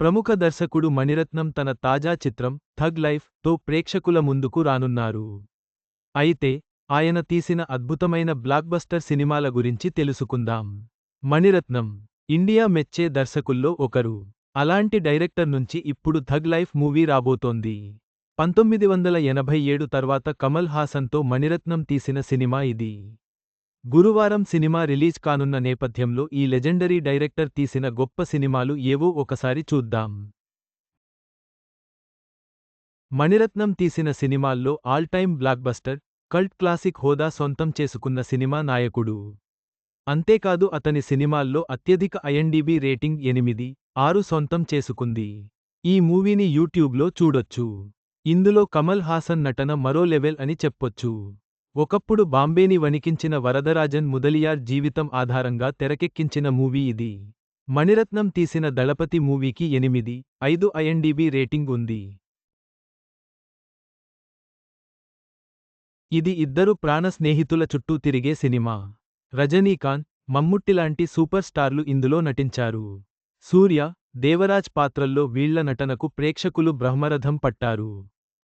ప్రముఖ దర్శకుడు మణిరత్నం తన తాజా చిత్రం థగ్ లైఫ్తో ప్రేక్షకుల ముందుకు రానున్నారు. అయితే ఆయన తీసిన అద్భుతమైన బ్లాక్బస్టర్ సినిమాల గురించి తెలుసుకుందాం. మణిరత్నం ఇండియా మెచ్చే దర్శకుల్లో ఒకరు. అలాంటి డైరెక్టర్ నుంచి ఇప్పుడు థగ్ లైఫ్ మూవీ రాబోతోంది. పంతొమ్మిది వందల ఎనభై ఏడు తర్వాత కమల్ హాసన్తో మణిరత్నం తీసిన సినిమా ఇది. గురువారం సినిమా రిలీజ్ కానున్న నేపథ్యంలో ఈ లెజెండరీ డైరెక్టర్ తీసిన గొప్ప సినిమాలు ఏవో ఒకసారి చూద్దాం. మణిరత్నం తీసిన సినిమాల్లో all time blockbuster cult classic హోదా సొంతం చేసుకున్న సినిమా నాయకుడు. అంతేకాదు అతని సినిమాల్లో అత్యధిక ఐఎన్డీబీ రేటింగ్ ఎనిమిది ఆరు సొంతం చేసుకుంది. ఈ మూవీని యూట్యూబ్లో చూడొచ్చు. ఇందులో కమల్ హాసన్ నటన మరో లెవెల్ అని చెప్పొచ్చు. ఒకప్పుడు బాంబేని వణికించిన వరదరాజన్ ముదలియార్ జీవితం ఆధారంగా తెరకెక్కించిన మూవీ ఇది. మణిరత్నం తీసిన దళపతి మూవీకి ఎనిమిది ఐదు ఐఎన్డీబీ రేటింగ్ ఉంది. ఇది ఇద్దరు ప్రాణ స్నేహితుల చుట్టూ తిరిగే సినిమా. రజనీకాంత్ మమ్ముట్టిలాంటి సూపర్ స్టార్లు ఇందులో నటించారు. సూర్య దేవరాజ్ పాత్రల్లో వీళ్ళ నటనకు ప్రేక్షకులు బ్రహ్మరథం పట్టారు.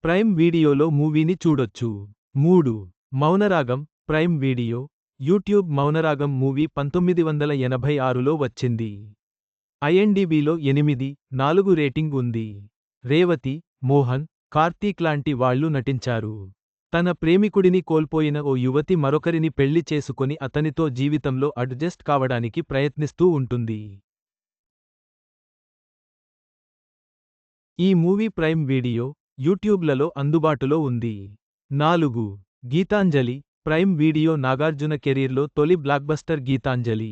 ప్రైమ్ వీడియోలో మూవీని చూడొచ్చు. మూడు Mouna Ragam prime video YouTube Mouna Ragam movie పంతొమ్మిది వందల ఎనభై ఆరులో వచ్చింది. ఐఎన్డీబీలో ఎనిమిది నాలుగు రేటింగ్ ఉంది. రేవతి మోహన్ కార్తీక్ లాంటి వాళ్ళు నటించారు. తన ప్రేమికుడిని కోల్పోయిన ఓ యువతి మరొకరిని పెళ్ళి చేసుకుని అతనితో జీవితంలో అడ్జస్ట్ కావడానికి ప్రయత్నిస్తూ ఉంటుంది. ఈ మూవీ ప్రైమ్ వీడియో యూట్యూబ్లలో అందుబాటులో ఉంది. నాలుగు గీతాంజలి ప్రైమ్ వీడియో నాగార్జున కెరీర్లో తొలి బ్లాక్బస్టర్ గీతాంజలి.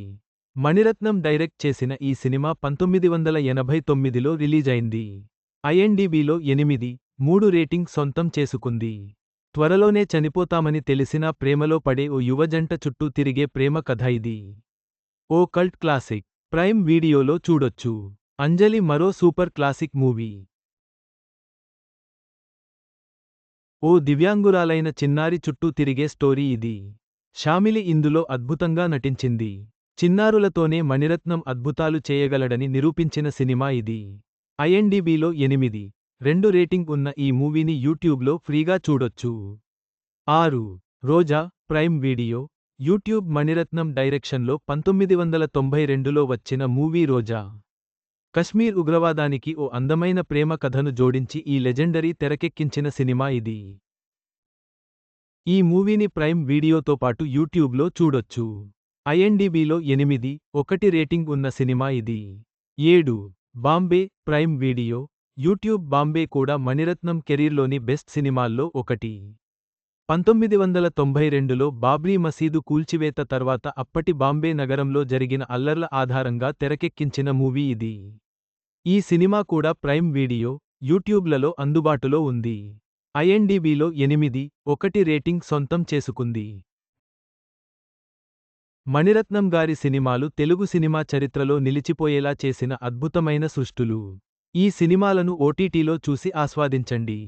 మణిరత్నం డైరెక్ట్ చేసిన ఈ సినిమా పంతొమ్మిది వందల ఎనభై తొమ్మిదిలో రిలీజైంది. ఐఎన్డీబీలో ఎనిమిది మూడు రేటింగ్ సొంతం చేసుకుంది. త్వరలోనే చనిపోతామని తెలిసినా ప్రేమలో పడే ఓ యువజంట చుట్టూ తిరిగే ప్రేమ కథ ఇది. ఓ కల్ట్ క్లాసిక్ ప్రైమ్ వీడియోలో చూడొచ్చు. అంజలి మరో సూపర్ క్లాసిక్ మూవీ. ఓ దివ్యాంగురాలైన చిన్నారి చుట్టూ తిరిగే స్టోరీ ఇది. షామిలి ఇందులో అద్భుతంగా నటించింది. చిన్నారులతోనే మణిరత్నం అద్భుతాలు చేయగలడని నిరూపించిన సినిమా ఇది. ఐఎన్డీబీలో ఎనిమిది. రెండు రేటింగ్ ఉన్న ఈ మూవీని యూట్యూబ్లో ఫ్రీగా చూడొచ్చు. ఆరు. Roja prime video. YouTube Mani Ratnam డైరెక్షన్లో పంతొమ్మిది వందల తొంభై రెండులో వచ్చిన మూవీ రోజా. కశ్మీర్ ఉగ్రవాదానికి ఓ అందమైన ప్రేమ కథను జోడించి ఈ లెజెండరీ తెరకెక్కించిన సినిమా ఇది. ఈ మూవీని ప్రైమ్ వీడియోతో పాటు యూట్యూబ్లో చూడొచ్చు. ఐఎన్డీబీలో ఎనిమిది ఒకటి రేటింగ్ ఉన్న సినిమా ఇది. ఏడు Bombay prime video YouTube Bombay కూడా మణిరత్నం కెరీర్లోని బెస్ట్ సినిమాల్లో ఒకటి. పంతొమ్మిది వందల తొంభై రెండులో బాబ్రీ మసీదు కూల్చివేత తర్వాత అప్పటి బాంబే నగరంలో జరిగిన అల్లర్ల ఆధారంగా తెరకెక్కించిన మూవీ ఇది. ఈ సినిమా కూడా ప్రైమ్ వీడియో యూట్యూబ్లలో అందుబాటులో ఉంది. ఐఎన్డీబీలో ఎనిమిది ఒకటి రేటింగ్ సొంతం చేసుకుంది. మణిరత్నం గారి సినిమాలు తెలుగు సినిమా చరిత్రలో నిలిచిపోయేలా చేసిన అద్భుతమైన సృష్టులు. ఈ సినిమాలను ఓటీటీలో చూసి ఆస్వాదించండి.